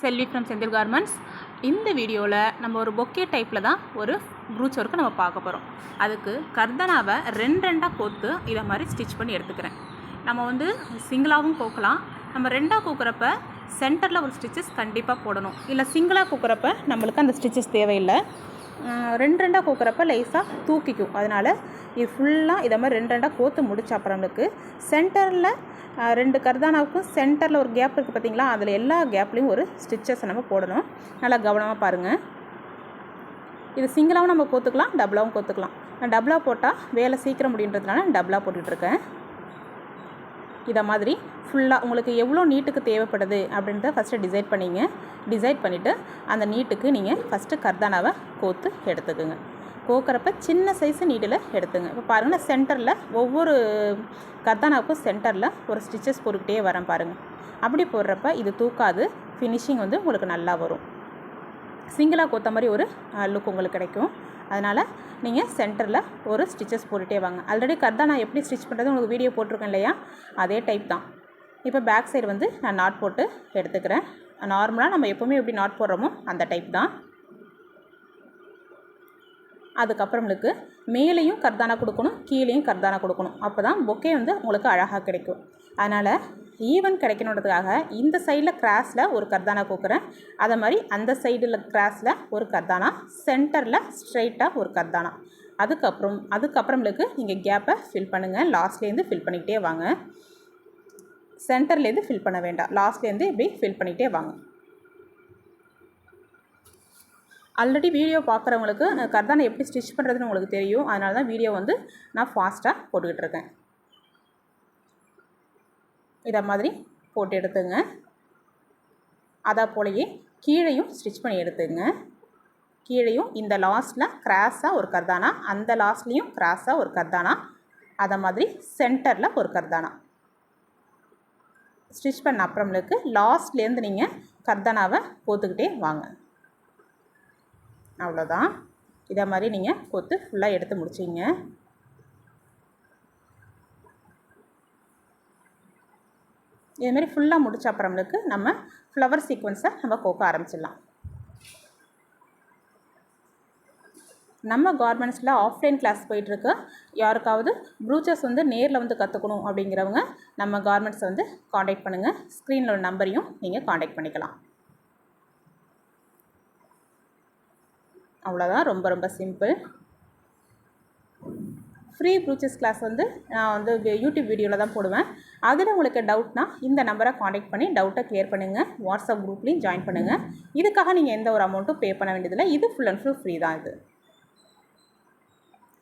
Selvi from Senthil garments இந்த வீடியோவில் நம்ம ஒரு பொக்கே டைப்பில் தான் ஒரு ப்ரூச் ஒர்க்கு நம்ம பார்க்க போகிறோம் அதுக்கு கர்தனாவை ரெண்டு ரெண்டாக கோத்து இதை மாதிரி ஸ்டிச் பண்ணி எடுத்துக்கிறேன். நம்ம வந்து சிங்கிளாகவும் கோக்கலாம். நம்ம ரெண்டாக கோக்குறப்ப சென்டரில் ஒரு ஸ்டிச்சஸ் கண்டிப்பாக போடணும். இல்லை சிங்கிளாக கோக்குறப்ப நம்மளுக்கு அந்த ஸ்டிச்சஸ் தேவையில்லை. ரெண்டு ரெண்டாக கோக்குறப்ப லேசாக தூக்கிக்கும். அதனால் இது ஃபுல்லாக இதை மாதிரி ரெண்டு ரெண்டாக கோத்து முடிச்ச அப்புறம்லுக்கு சென்டரில் ரெண்டு கர்தானாவுக்கும் சென்டரில் ஒரு கேப் இருக்குது பார்த்தீங்களா அதில் எல்லா கேப்லேயும் ஒரு ஸ்டிச்சஸை நம்ம போடணும். நல்லா கவனமாக பாருங்கள் இது சிங்கிளாகவும் நம்ம கோத்துக்கலாம் டபுளாகவும் கோத்துக்கலாம். நான் டபுளாக போட்டால் வேலை சீக்கிரம் முடியுன்றதுனால டபுளாக போட்டுட்ருக்கேன் இதை மாதிரி ஃபுல்லாக உங்களுக்கு எவ்வளோ நீட்டுக்கு தேவைப்படுது அப்படின்றத ஃபஸ்ட்டு டிசைட் பண்ணிங்க. டிசைட் பண்ணிவிட்டு அந்த நீட்டுக்கு நீங்கள் ஃபஸ்ட்டு கர்தானாவை கோத்து எடுத்துக்குங்க. கோக்கிறப்ப சின்ன சைஸு நீடில் எடுத்துங்க. இப்போ பாருங்கள் சென்டரில் ஒவ்வொரு கத்தானாவுக்கும் சென்டரில் ஒரு ஸ்டிச்சஸ் போட்டுக்கிட்டே வரேன் பாருங்கள் அப்படி போடுறப்ப இது தூக்காது ஃபினிஷிங் வந்து உங்களுக்கு நல்லா வரும். சிங்கிளாக கோத்த மாதிரி ஒரு லுக் உங்களுக்கு கிடைக்கும். அதனால் நீங்கள் சென்டரில் ஒரு ஸ்டிச்சஸ் போட்டுகிட்டே வாங்க. ஆல்ரெடி கர்தானா எப்படி ஸ்டிச் பண்ணுறது உங்களுக்கு வீடியோ போட்டிருக்கேன் இல்லையா? அதே டைப் தான். இப்போ பேக் சைடு வந்து நான் நாட் போட்டு எடுத்துக்கிறேன். நார்மலாக நம்ம எப்போவுமே எப்படி நாட் போடுறோமோ அந்த டைப் தான். அதுக்கப்புறமேலுக்கு மேலேயும் கர்தானா கொடுக்கணும் கீழேயும் கர்தானா கொடுக்கணும். அப்போ தான் பொக்கே வந்து உங்களுக்கு அழகாக கிடைக்கும். அதனால் ஈவன் கிடைக்கணுன்றதுக்காக இந்த சைடில் கிராஸில் ஒரு கர்தானா கொடுக்குறேன் அதை மாதிரி அந்த சைடில் கிராஸில் ஒரு கர்தானா சென்டரில் ஸ்ட்ரைட்டாக ஒரு கர்தானா. அதுக்கப்புறம் அதுக்கப்புறமேலுக்கு நீங்கள் கேப்பை ஃபில் பண்ணுங்கள் லாஸ்ட்லேருந்து ஃபில் பண்ணிக்கிட்டே வாங்க. சென்டர்லேருந்து ஃபில் பண்ண வேண்டாம். லாஸ்ட்லேருந்து இப்படி ஃபில் பண்ணிகிட்டே வாங்க. ஆல்ரெடி வீடியோ பார்க்குறவங்களுக்கு கர்தானை எப்படி ஸ்டிச் பண்ணுறதுன்னு உங்களுக்கு தெரியும். அதனால தான் வீடியோ வந்து நான் ஃபாஸ்ட்டாக போட்டுக்கிட்டு இருக்கேன். இதை மாதிரி போட்டு எடுத்துங்க. அதை போலயே கீழேயும் ஸ்டிச் பண்ணி எடுத்துங்க. கீழேயும் இந்த லாஸ்ட்டில் கிராஸாக ஒரு கர்தானா அந்த லாஸ்ட்லேயும் கிராஸாக ஒரு கர்தானா அதை மாதிரி சென்டரில் ஒரு கர்தானா. ஸ்டிச் பண்ண அப்புறம்களுக்கு லாஸ்ட்லேருந்து நீங்கள் கர்தானாவை போத்துக்கிட்டே வாங்க. அவ்வளோதான். இதை மாதிரி நீங்கள் கொத்து ஃபுல்லாக எடுத்து முடிச்சிங்க இதுமாரி ஃபுல்லாக முடிச்ச அப்புறமேலுக்கு நம்ம ஃப்ளவர் சீக்வன்ஸை நம்ம கோக்க ஆரம்பிச்சிடலாம். நம்ம கார்மெண்ட்ஸில் ஆஃப்லைன் கிளாஸ் போயிட்டுருக்கு. யாருக்காவது ப்ரூச்சர்ஸ் வந்து நேரில் வந்து கற்றுக்கணும் அப்படிங்கிறவங்க நம்ம கார்மெண்ட்ஸை வந்து காண்டாக்ட் பண்ணுங்கள் ஸ்க்ரீனில் உள்ள நம்பரையும் நீங்கள் காண்டாக்ட் பண்ணிக்கலாம். அவ்வளோதான் ரொம்ப ரொம்ப சிம்பிள் ஃப்ரீ ப்ரூச்சஸ் கிளாஸ் வந்து நான் வந்து யூடியூப் வீடியோவில் தான் போடுவேன். அதில் உங்களுக்கு டவுட்னா இந்த நம்பரை காண்டாக்ட் பண்ணி டவுட்டை க்ளியர் பண்ணுங்கள் வாட்ஸ்அப் குரூப்லேயும் ஜாயின் பண்ணுங்கள் இதுக்காக நீங்கள் எந்த ஒரு அமௌண்ட்டும் பே பண்ண வேண்டியதில்லை. இது ஃபுல் அண்ட் ஃபுல் ஃப்ரீ தான் இது.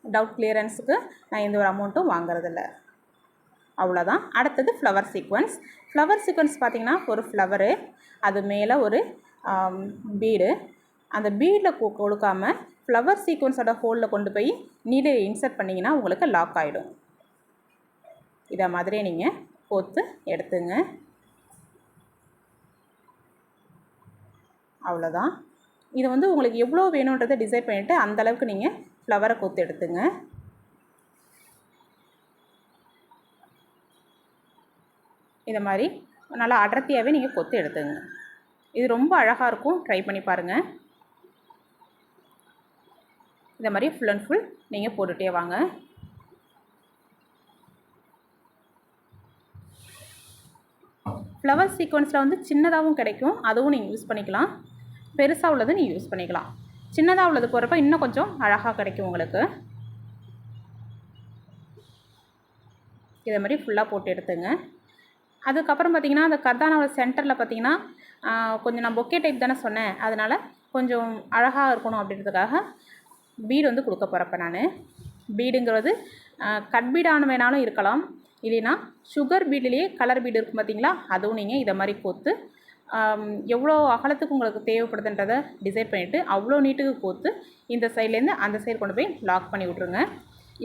டவுட் கிளியரன்ஸுக்கு நான் எந்த ஒரு அமௌண்ட்டும் வாங்குறதில்ல. அவ்வளோதான் அடுத்தது ஃப்ளவர் சீக்வன்ஸ் ஃப்ளவர் சீக்வன்ஸ் பார்த்திங்கன்னா ஒரு ஃப்ளவரு அது மேலே ஒரு பீடு அந்த பீடில் கொடுக்காமல் ஃப்ளவர் சீக்வன்ஸோட ஹோலில் கொண்டு போய் நீடில் இன்சர்ட் பண்ணிங்கன்னா உங்களுக்கு லாக் ஆகிடும் இதை மாதிரியே நீங்கள் கோத்து எடுத்துங்க. அவ்வளோதான் இது வந்து உங்களுக்கு எவ்வளோ வேணுன்றதை டிசைட் பண்ணிவிட்டு அந்தளவுக்கு நீங்கள் ஃப்ளவரை கொத்து எடுத்துங்க. இதை மாதிரி நல்லா அடர்த்தியாகவே நீங்கள் கொத்து எடுத்துங்க. இது ரொம்ப அழகாக இருக்கும். ட்ரை பண்ணி பாருங்கள் இந்த மாதிரி ஃபுல் அண்ட் ஃபுல் நீங்கள் போட்டுகிட்டே வாங்க. ஃப்ளவர் சீக்வன்ஸில் வந்து சின்னதாகவும் கிடைக்கும் அதுவும் நீங்கள் யூஸ் பண்ணிக்கலாம். பெருசாக உள்ளது நீங்கள் யூஸ் பண்ணிக்கலாம். சின்னதாக உள்ளது போகிறப்ப இன்னும் கொஞ்சம் அழகாக கிடைக்கும் உங்களுக்கு. இதை மாதிரி ஃபுல்லாக போட்டு எடுத்துங்க. அதுக்கப்புறம் பார்த்திங்கன்னா அந்த கர்தானாவோட சென்டரில் பார்த்திங்கன்னா கொஞ்சம் நான் பொக்கே டைப் தானே சொன்னேன். அதனால் கொஞ்சம் அழகாக இருக்கணும் அப்படின்றதுக்காக பீடு வந்து கொடுக்க போகிறப்ப நான். பீடுங்கிறது கட் பீடான வேணாலும் இருக்கலாம். இல்லைன்னா சுகர் பீடுலேயே கலர் பீடு இருக்கும் பார்த்தீங்களா அதுவும் நீங்கள் இதை மாதிரி கோத்து எவ்வளோ அகலத்துக்கு உங்களுக்கு தேவைப்படுதுன்றதை டிசைட் பண்ணிவிட்டு அவ்வளோ நீட்டுக்கு கோத்து இந்த சைட்லேருந்து அந்த சைடு கொண்டு போய் லாக் பண்ணி விட்ருங்க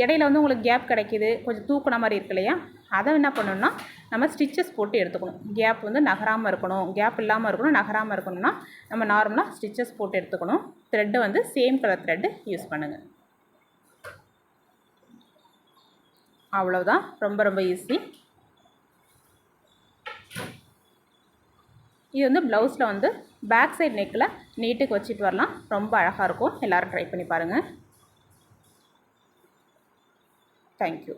இடையில வந்து உங்களுக்கு கேப் கிடைக்கிது. கொஞ்சம் தூக்குன மாதிரி இருக்கு இல்லையா? அதை என்ன பண்ணணும்னா நம்ம ஸ்டிச்சஸ் போட்டு எடுத்துக்கணும். கேப் வந்து நகராமல் இருக்கணும். கேப் இல்லாமல் இருக்கணும் நகராமல் இருக்கணும்னா நம்ம நார்மலாக ஸ்டிச்சஸ் போட்டு எடுத்துக்கணும். த்ரெட்டு வந்து சேம் கலர் த்ரெட்டு யூஸ் பண்ணுங்கள் அவ்வளோதான் ரொம்ப ரொம்ப ஈஸி இது வந்து ப்ளவுஸில் வந்து பேக் சைட் நெக்கில் நீட்டுக்கு வச்சுட்டு வரலாம். ரொம்ப அழகாக இருக்கும். எல்லோரும் ட்ரை பண்ணி பாருங்கள் தேங்க்யூ